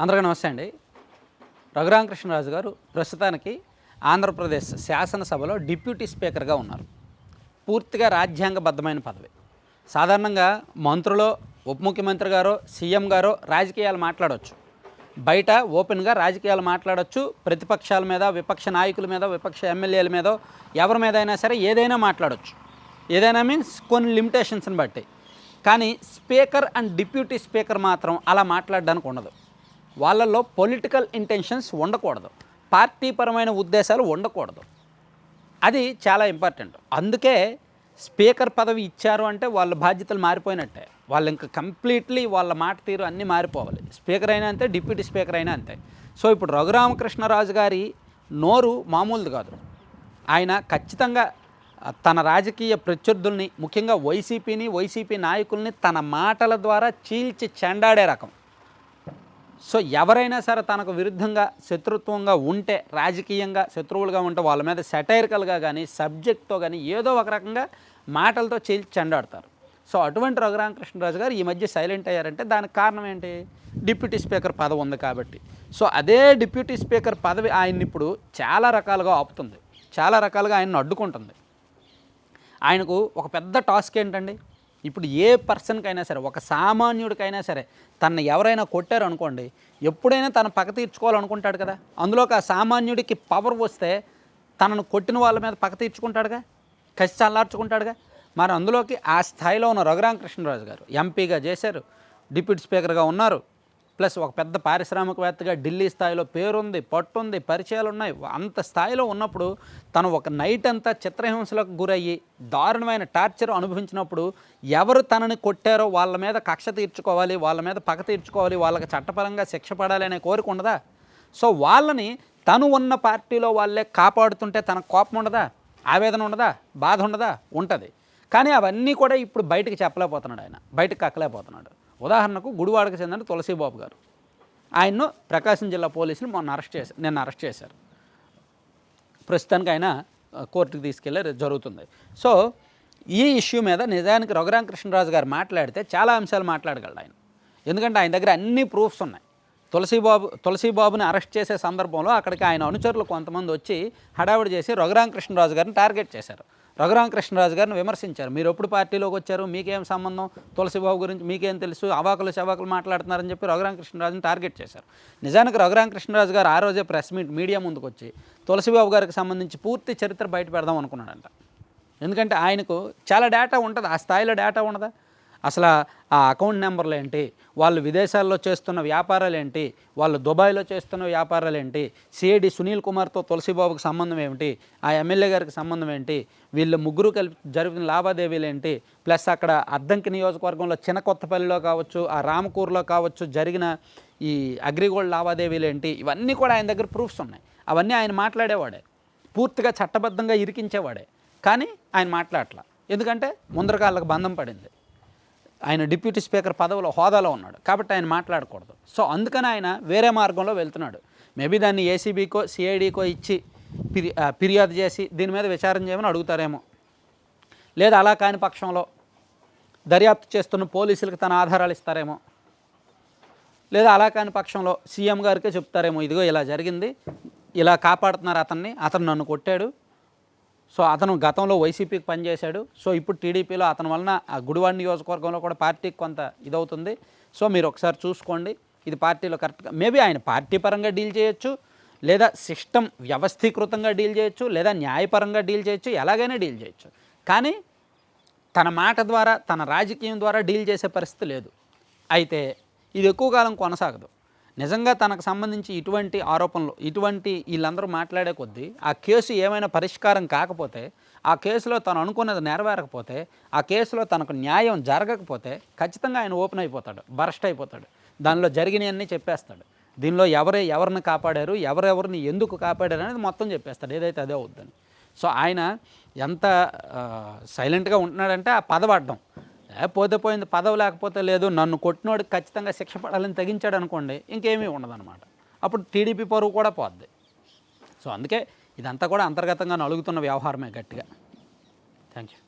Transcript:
అందరికీ నమస్తే అండి. రఘురామకృష్ణరాజు గారు ప్రస్తుతానికి ఆంధ్రప్రదేశ్ శాసనసభలో డిప్యూటీ స్పీకర్గా ఉన్నారు. పూర్తిగా రాజ్యాంగబద్ధమైన పదవి. సాధారణంగా మంత్రులో ఉప ముఖ్యమంత్రి గారో సీఎం గారో రాజకీయాలు మాట్లాడవచ్చు బయట ఓపెన్గా రాజకీయాలు మాట్లాడవచ్చు ప్రతిపక్షాల మీద విపక్ష నాయకుల మీద విపక్ష ఎమ్మెల్యేల మీద ఎవరి మీద అయినా సరే ఏదైనా మాట్లాడవచ్చు ఏదైనా మీన్స్ కొన్ని లిమిటేషన్స్ని బట్టి. కానీ స్పీకర్ అండ్ డిప్యూటీ స్పీకర్ మాత్రం అలా మాట్లాడడానికి ఉండదు. వాళ్ళల్లో పొలిటికల్ ఇంటెన్షన్స్ ఉండకూడదు. పార్టీపరమైన ఉద్దేశాలు ఉండకూడదు. అది చాలా ఇంపార్టెంట్ అందుకే స్పీకర్ పదవి ఇచ్చారు అంటే వాళ్ళ బాధ్యతలు మారిపోయినట్టే. వాళ్ళు ఇంకా కంప్లీట్లీ వాళ్ళ మాట తీరు అన్నీ మారిపోవాలి. స్పీకర్ అయినా అంతే డిప్యూటీ స్పీకర్ అయినా అంతే. సో ఇప్పుడు రఘురామకృష్ణరాజు గారి నోరు మామూలుది కాదు. ఆయన ఖచ్చితంగా తన రాజకీయ ప్రత్యర్థుల్ని ముఖ్యంగా వైసీపీని వైసీపీ నాయకుల్ని తన మాటల ద్వారా చీల్చి చెండాడే రకం. సో ఎవరైనా సరే తనకు విరుద్ధంగా శత్రుత్వంగా ఉంటే రాజకీయంగా శత్రువులుగా ఉంటే వాళ్ళ మీద సెటైరికల్గా కానీ సబ్జెక్ట్తో కానీ ఏదో ఒక రకంగా మాటలతో చేసి చెండాడతారు. సో అటువంటి రఘురామకృష్ణరాజు గారు ఈ మధ్య సైలెంట్ అయ్యారంటే దానికి కారణం ఏంటి? డిప్యూటీ స్పీకర్ పదవి ఉంది కాబట్టి. సో అదే డిప్యూటీ స్పీకర్ పదవి ఆయన్ని ఇప్పుడు చాలా రకాలుగా ఆపుతుంది. చాలా రకాలుగా ఆయన్ని అడ్డుకుంటుంది. ఆయనకు ఒక పెద్ద టాస్క్ ఏంటండి? ఇప్పుడు ఏ పర్సన్కైనా సరే ఒక సామాన్యుడికైనా సరే తను ఎవరైనా కొట్టారు అనుకోండి ఎప్పుడైనా తను పక్క తీర్చుకోవాలనుకుంటాడు కదా? అందులోకి ఆ సామాన్యుడికి పవర్ వస్తే తనను కొట్టిన వాళ్ళ మీద పక్క తీర్చుకుంటాడుగా? కసి చల్లార్చుకుంటాడుగా మరి అందులోకి ఆ స్థాయిలో ఉన్న రఘురామకృష్ణరాజు గారు ఎంపీగా చేశారు డిప్యూటీ స్పీకర్గా ఉన్నారు. ప్లస్ ఒక పెద్ద పారిశ్రామికవేత్తగా ఢిల్లీ స్థాయిలో పేరుంది పట్టుంది పరిచయాలు ఉన్నాయి అంత స్థాయిలో ఉన్నప్పుడు తను ఒక నైట్ అంతా చిత్రహింసలకు గురయ్యి దారుణమైన టార్చర్ అనుభవించినప్పుడు ఎవరు తనని కొట్టారో వాళ్ళ మీద కక్ష తీర్చుకోవాలి వాళ్ళ మీద పగ తీర్చుకోవాలి వాళ్ళకి చట్టపరంగా శిక్ష పడాలి అనే కోరిక ఉండదా? సో వాళ్ళని తను ఉన్న పార్టీలో వాళ్ళే కాపాడుతుంటే తనకు కోపం ఉండదా? ఆవేదన ఉండదా? బాధ ఉండదా? ఉంటుంది. కానీ అవన్నీ కూడా ఇప్పుడు బయటకు చెప్పలేకపోతున్నాడు ఆయన. బయటకు కక్కలేకపోతున్నాడు. ఉదాహరణకు గుడివాడకు చెందిన తులసీబాబు గారు. ఆయన్ను ప్రకాశం జిల్లా పోలీసులు మొన్న అరెస్ట్ చేశారు నిన్న అరెస్ట్ చేశారు. ప్రస్తుతానికి ఆయన కోర్టుకు తీసుకెళ్ళే జరుగుతుంది. సో ఈ ఇష్యూ మీద నిజానికి రఘురామకృష్ణరాజు గారు మాట్లాడితే చాలా అంశాలు మాట్లాడగలడు ఆయన. ఎందుకంటే ఆయన దగ్గర అన్ని ప్రూఫ్స్ ఉన్నాయి. తులసీబాబు తులసీబాబుని అరెస్ట్ చేసే సందర్భంలో అక్కడికి ఆయన అనుచరులు కొంతమంది వచ్చి హడావిడి చేసి రఘురామకృష్ణరాజు గారిని టార్గెట్ చేశారు. రఘురామకృష్ణరాజు గారిని విమర్శించారు. మీరు ఎప్పుడు పార్టీలోకి వచ్చారు? మీకేం సంబంధం? తులసిబాబు గురించి మీకేం తెలుసు? అవాకులు శవాకులు మాట్లాడుతున్నారని చెప్పి రఘురామకృష్ణరాజుని టార్గెట్ చేశారు. నిజానికి రఘురామకృష్ణరాజు గారు ఆ రోజే ప్రెస్ మీట్ మీడియా ముందుకు వచ్చి తులసిబాబు గారికి సంబంధించి పూర్తి చరిత్ర బయట పెడదాం అనుకున్నాడంట. ఎందుకంటే ఆయనకు చాలా డేటా ఉంటుంది. ఆ స్థాయిలో డేటా ఉండదా అసలు ఆ అకౌంట్ నెంబర్లు ఏంటి? వాళ్ళు విదేశాల్లో చేస్తున్న వ్యాపారాలు ఏంటి? వాళ్ళు దుబాయ్లో చేస్తున్న వ్యాపారాలు ఏంటి? సిఐడి సునీల్ కుమార్తో తులసిబాబుకి సంబంధం ఏమిటి? ఆ ఎమ్మెల్యే గారికి సంబంధం ఏంటి? వీళ్ళు ముగ్గురు కలిపి జరిపిన లావాదేవీలు ఏంటి? ప్లస్ అక్కడ అద్దంకి నియోజకవర్గంలో చిన్న కొత్తపల్లిలో కావచ్చు ఆ రామకూరులో కావచ్చు జరిగిన ఈ అగ్రిగోల్డ్ లావాదేవీలు ఏంటి? ఇవన్నీ కూడా ఆయన దగ్గర ప్రూఫ్స్ ఉన్నాయి. అవన్నీ ఆయన మాట్లాడేవాడే. పూర్తిగా చట్టబద్ధంగా ఇరికించేవాడే. కానీ ఆయన మాట్లాడట్లా. ఎందుకంటే ముందరకాళ్ళకు బంధం పడింది. ఆయన డిప్యూటీ స్పీకర్ పదవిలో హోదాలో ఉన్నాడు. కాబట్టి ఆయన మాట్లాడకూడదు. సో అందుకని ఆయన వేరే మార్గంలో వెళ్తున్నాడు. మేబీ దాన్ని ఏసీబీకో సిఐడికో ఇచ్చి ఫిర్యాదు చేసి దీని మీద విచారణ చేయమని అడుగుతారేమో. లేదా అలా కాని పక్షంలో దర్యాప్తు చేస్తున్న పోలీసులకు తన ఆధారాలు ఇస్తారేమో. లేదా అలా కాని పక్షంలో సీఎం గారికే చెప్తారేమో. ఇదిగో ఇలా జరిగింది. ఇలా కాపాడుతున్నారు అతన్ని. అతను నన్ను కొట్టాడు. సో అతను గతంలో వైసీపీకి పనిచేశాడు. సో ఇప్పుడు టీడీపీలో అతని వలన ఆ గుడివాడ నియోజకవర్గంలో కూడా పార్టీకి కొంత ఇదవుతుంది. సో మీరు ఒకసారి చూసుకోండి. ఇది పార్టీలో కరెక్ట్గా మేబీ ఆయన పార్టీ పరంగా డీల్ చేయొచ్చు లేదా సిస్టమ్ వ్యవస్థీకృతంగా డీల్ చేయొచ్చు లేదా న్యాయపరంగా డీల్ చేయొచ్చు ఎలాగైనా డీల్ చేయొచ్చు. కానీ తన మాట ద్వారా తన రాజకీయం ద్వారా డీల్ చేసే పరిస్థితి లేదు. అయితే ఇది ఎక్కువ కాలం కొనసాగదు. నిజంగా తనకు సంబంధించి ఇటువంటి ఆరోపణలు ఇటువంటి వీళ్ళందరూ మాట్లాడే కొద్దీ ఆ కేసు ఏమైనా పరిష్కారం కాకపోతే ఆ కేసులో తను అనుకున్నది నెరవేరకపోతే ఆ కేసులో తనకు న్యాయం జరగకపోతే ఖచ్చితంగా ఆయన ఓపెన్ అయిపోతాడు బరస్ట్ అయిపోతాడు. దానిలో జరిగినవన్నీ చెప్పేస్తాడు. దీనిలో ఎవరే ఎవరిని కాపాడారు ఎవరెవరిని ఎందుకు కాపాడారు అనేది మొత్తం చెప్పేస్తాడు. ఏదైతే అదే అవుద్దని. సో ఆయన ఎంత సైలెంట్గా ఉంటున్నాడంటే ఆ పదవి పోతే పోయింది పదవి లేకపోతే లేదు నన్ను కొట్టినోడు ఖచ్చితంగా శిక్ష పడాలని తగ్గించాడు అనుకోండి ఇంకేమీ ఉండదన్నమాట. అప్పుడు టీడీపీ పరువు కూడా పోద్ది. సో అందుకే ఇదంతా కూడా అంతర్గతంగా నలుగుతున్న వ్యవహారమే గట్టిగా. Thank you